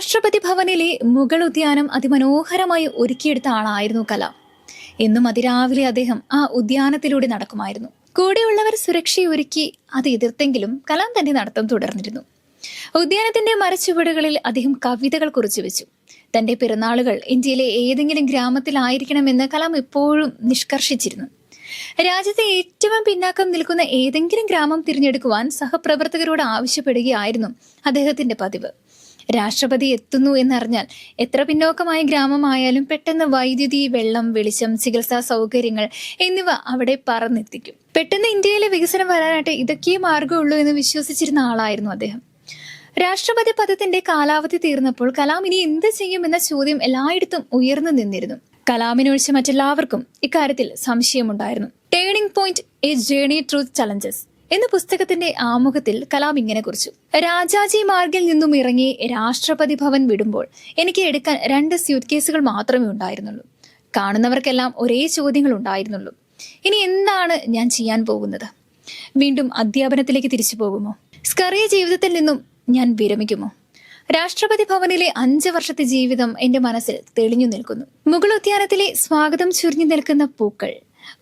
രാഷ്ട്രപതി ഭവനിലെ മുഗൾ ഉദ്യാനം അതിമനോഹരമായി ഒരുക്കിയെടുത്ത ആളായിരുന്നു കലാം. എന്നും അതിരാവിലെ അദ്ദേഹം ആ ഉദ്യാനത്തിലൂടെ നടക്കുമായിരുന്നു. കൂടെയുള്ളവർ സുരക്ഷയൊരുക്കി അത് എതിർത്തെങ്കിലും കലാം തന്റെ നടത്തം തുടർന്നിരുന്നു. ഉദ്യാനത്തിന്റെ മരച്ചുവടുകളിൽ അദ്ദേഹം കവിതകൾ കുറിച്ചു വെച്ചു. തന്റെ പിറന്നാളുകൾ ഇന്ത്യയിലെ ഏതെങ്കിലും ഗ്രാമത്തിലായിരിക്കണമെന്ന് കലാം എപ്പോഴും നിഷ്കർഷിച്ചിരുന്നു. രാജ്യത്തെ ഏറ്റവും പിന്നാക്കം നിൽക്കുന്ന ഏതെങ്കിലും ഗ്രാമം തിരഞ്ഞെടുക്കുവാൻ സഹപ്രവർത്തകരോട് ആവശ്യപ്പെടുകയായിരുന്നു അദ്ദേഹത്തിന്റെ പതിവ്. രാഷ്ട്രപതി എത്തുന്നു എന്നറിഞ്ഞാൽ എത്ര പിന്നോക്കമായ ഗ്രാമമായാലും പെട്ടെന്ന് വൈദ്യുതി വെള്ളം വെളിച്ചം ചികിത്സാ സൗകര്യങ്ങൾ എന്നിവ അവിടെ പറന്നെത്തിക്കും. പെട്ടെന്ന് ഇന്ത്യയിലെ വികസനം വരാനായിട്ട് ഇതൊക്കെ മാർഗമുള്ളൂ എന്ന് വിശ്വസിച്ചിരുന്ന ആളായിരുന്നു അദ്ദേഹം. രാഷ്ട്രപതി പദത്തിന്റെ കാലാവധി തീർന്നപ്പോൾ കലാം ഇനി എന്ത് ചെയ്യുമെന്ന ചോദ്യം എല്ലായിടത്തും ഉയർന്നു നിന്നിരുന്നു. കലാമിനൊഴിച്ച് മറ്റെല്ലാവർക്കും ഇക്കാര്യത്തിൽ സംശയമുണ്ടായിരുന്നു. Turning point a journey through challenges എന്ന പുസ്തകത്തിന്റെ ആമുഖത്തിൽ കലാം ഇങ്ങനെ കുറിച്ചു. രാജാജി മാർഗിൽ നിന്നും ഇറങ്ങി രാഷ്ട്രപതി ഭവൻ വിടുമ്പോൾ എനിക്ക് എടുക്കാൻ രണ്ട് സ്യൂട്ട് കേസുകൾ മാത്രമേ ഉണ്ടായിരുന്നുള്ളൂ. കാണുന്നവർക്കെല്ലാം ഒരേ ചോദ്യങ്ങൾ ഉണ്ടായിരുന്നുള്ളൂ. ഇനി എന്താണ് ഞാൻ ചെയ്യാൻ പോകുന്നത്? വീണ്ടും അധ്യാപനത്തിലേക്ക് തിരിച്ചു പോകുമോ? സ്കറിയ ജീവിതത്തിൽ നിന്നും ഞാൻ വിരമിക്കുമോ? രാഷ്ട്രപതി ഭവനിലെ അഞ്ച് വർഷത്തെ ജീവിതം എന്റെ മനസ്സിൽ തെളിഞ്ഞു നിൽക്കുന്നു. മുഗൾ ഉദ്യാനത്തിലെ സ്വാഗതം ചുരിഞ്ഞു നിൽക്കുന്ന പൂക്കൾ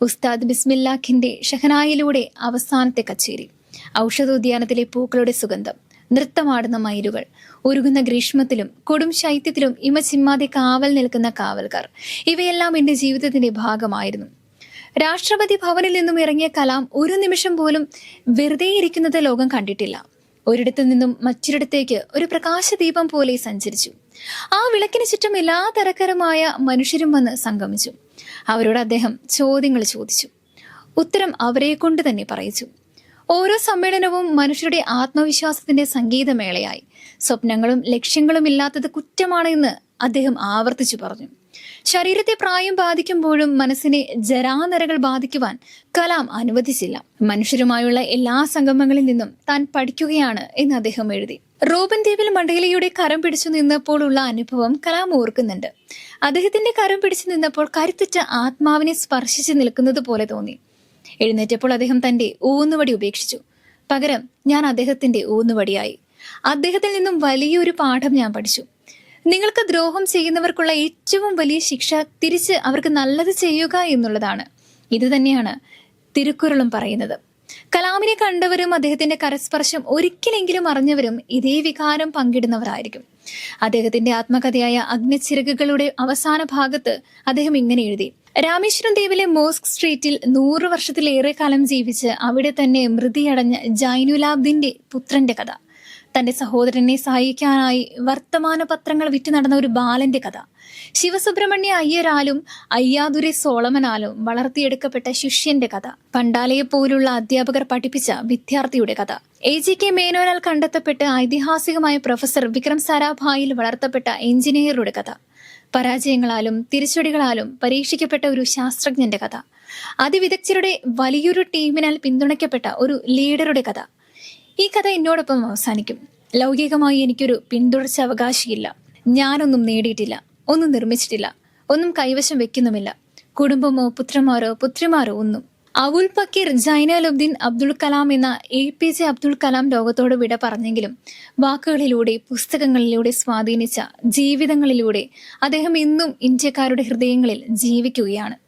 ഉസ്താദ് ബിസ്മില്ലാഖിന്റെ ഷഹനായിലൂടെ അവസാനത്തെ കച്ചേരി. ഔഷധോദ്യാനത്തിലെ പൂക്കളുടെ സുഗന്ധം നൃത്തമാടുന്ന മയിലുകൾ ഉരുകുന്ന ഗ്രീഷ്മത്തിലും കൊടും ശൈത്യത്തിലും ഇമ ചിമ്മാതെ കാവൽ നിൽക്കുന്ന കാവൽക്കാർ. ഇവയെല്ലാം എന്റെ ജീവിതത്തിന്റെ ഭാഗമായിരുന്നു. രാഷ്ട്രപതി ഭവനിൽ നിന്നും ഇറങ്ങിയ കലാം ഒരു നിമിഷം പോലും വെറുതെ ഇരിക്കുന്നത് ലോകം കണ്ടിട്ടില്ല. ഒരിടത്തു നിന്നും മറ്റൊരിടത്തേക്ക് ഒരു പ്രകാശദീപം പോലെ സഞ്ചരിച്ചു. ആ വിളക്കിന് ചുറ്റും എല്ലാ തരക്കരമായ മനുഷ്യരും വന്ന് സംഗമിച്ചു. അവരോട് അദ്ദേഹം ചോദ്യങ്ങൾ ചോദിച്ചു. ഉത്തരം അവരെ കൊണ്ട് തന്നെ പറയിച്ചു. ഓരോ സമ്മേളനവും മനുഷ്യരുടെ ആത്മവിശ്വാസത്തിന്റെ സംഗീതമേളയായി. സ്വപ്നങ്ങളും ലക്ഷ്യങ്ങളും ഇല്ലാത്തത് കുറ്റമാണ് എന്ന് അദ്ദേഹം ആവർത്തിച്ചു പറഞ്ഞു. ശരീരത്തെ പ്രായം ബാധിക്കുമ്പോഴും മനസ്സിനെ ജരാനരകൾ ബാധിക്കുവാൻ കലാം അനുവദിച്ചില്ല. മനുഷ്യരുമായുള്ള എല്ലാ സംഗമങ്ങളിൽ നിന്നും താൻ പഠിക്കുകയാണ് എന്ന് അദ്ദേഹം എഴുതി. റോബൻ ദ്വീപിൽ മണ്ഡേലയുടെ കരം പിടിച്ചു നിന്നപ്പോൾ ഉള്ള അനുഭവം കലാം ഓർക്കുന്നുണ്ട്. അദ്ദേഹത്തിന്റെ കരം പിടിച്ചു നിന്നപ്പോൾ കരുത്തുറ്റ ആത്മാവിനെ സ്പർശിച്ചു നിൽക്കുന്നത് പോലെ തോന്നി. എഴുന്നേറ്റപ്പോൾ അദ്ദേഹം തന്റെ ഊന്നുവടി ഉപേക്ഷിച്ചു. പകരം ഞാൻ അദ്ദേഹത്തിന്റെ ഊന്നുവടിയായി. അദ്ദേഹത്തിൽ നിന്നും വലിയൊരു പാഠം ഞാൻ പഠിച്ചു. നിങ്ങൾക്ക് ദ്രോഹം ചെയ്യുന്നവർക്കുള്ള ഏറ്റവും വലിയ ശിക്ഷ തിരിച്ച് അവർക്ക് നല്ലത് ചെയ്യുക എന്നുള്ളതാണ്. ഇത് തന്നെയാണ് തിരുക്കുറളും പറയുന്നത്. കലാമിനെ കണ്ടവരും അദ്ദേഹത്തിന്റെ കരസ്പർശം ഒരിക്കലെങ്കിലും അറിഞ്ഞവരും ഇതേ വികാരം പങ്കിടുന്നവരായിരിക്കും. അദ്ദേഹത്തിന്റെ ആത്മകഥയായ അഗ്നിച്ചിറകുകളുടെ അവസാന ഭാഗത്ത് അദ്ദേഹം ഇങ്ങനെ എഴുതി. രാമേശ്വരം ദ്വീപിലെ മോസ്ക് സ്ട്രീറ്റിൽ നൂറ് വർഷത്തിലേറെ കാലം ജീവിച്ച് അവിടെ തന്നെ മൃതിയടഞ്ഞ ജൈനുലാബ്ദിന്റെ പുത്രന്റെ കഥ. തന്റെ സഹോദരനെ സഹായിക്കാനായി വർത്തമാന പത്രങ്ങൾ വിറ്റു നടന്ന ഒരു ബാലന്റെ കഥ. ശിവസുബ്രഹ്മണ്യ അയ്യരാലും അയ്യാദുരെ സോളമനാലും വളർത്തിയെടുക്കപ്പെട്ട ശിഷ്യന്റെ കഥ. പണ്ടാലയെ പോലുള്ള അധ്യാപകർ പഠിപ്പിച്ച വിദ്യാർത്ഥിയുടെ കഥ. എ ജി കെ മേനോനാൽ കണ്ടെത്തപ്പെട്ട് ഐതിഹാസികമായ പ്രൊഫസർ വിക്രം സാരാഭായിൽ വളർത്തപ്പെട്ട എഞ്ചിനീയറുടെ കഥ. പരാജയങ്ങളാലും തിരിച്ചടികളാലും പരീക്ഷിക്കപ്പെട്ട ഒരു ശാസ്ത്രജ്ഞന്റെ കഥ. അതിവിദഗ്ധരുടെ വലിയൊരു ടീമിനാൽ പിന്തുണയ്ക്കപ്പെട്ട ഒരു ലീഡറുടെ കഥ. ഈ കഥ എന്നോടൊപ്പം അവസാനിക്കും. ലൗകികമായി എനിക്കൊരു പിന്തുടർച്ച അവകാശിയില്ല ഞാനൊന്നും നേടിയിട്ടില്ല. ഒന്നും നിർമ്മിച്ചിട്ടില്ല. ഒന്നും കൈവശം വെക്കുന്നുമില്ല. കുടുംബമോ പുത്രന്മാരോ പുത്രിമാരോ ഒന്നും. അവുൽ പക്കീർ ജൈനാലുദ്ദീൻ അബ്ദുൾ കലാം എന്ന A P J Abdul Kalam ലോകത്തോട് വിട പറഞ്ഞെങ്കിലും വാക്കുകളിലൂടെ പുസ്തകങ്ങളിലൂടെ സ്വാധീനിച്ച ജീവിതങ്ങളിലൂടെ അദ്ദേഹം ഇന്നും ഇന്ത്യക്കാരുടെ ഹൃദയങ്ങളിൽ ജീവിക്കുകയാണ്.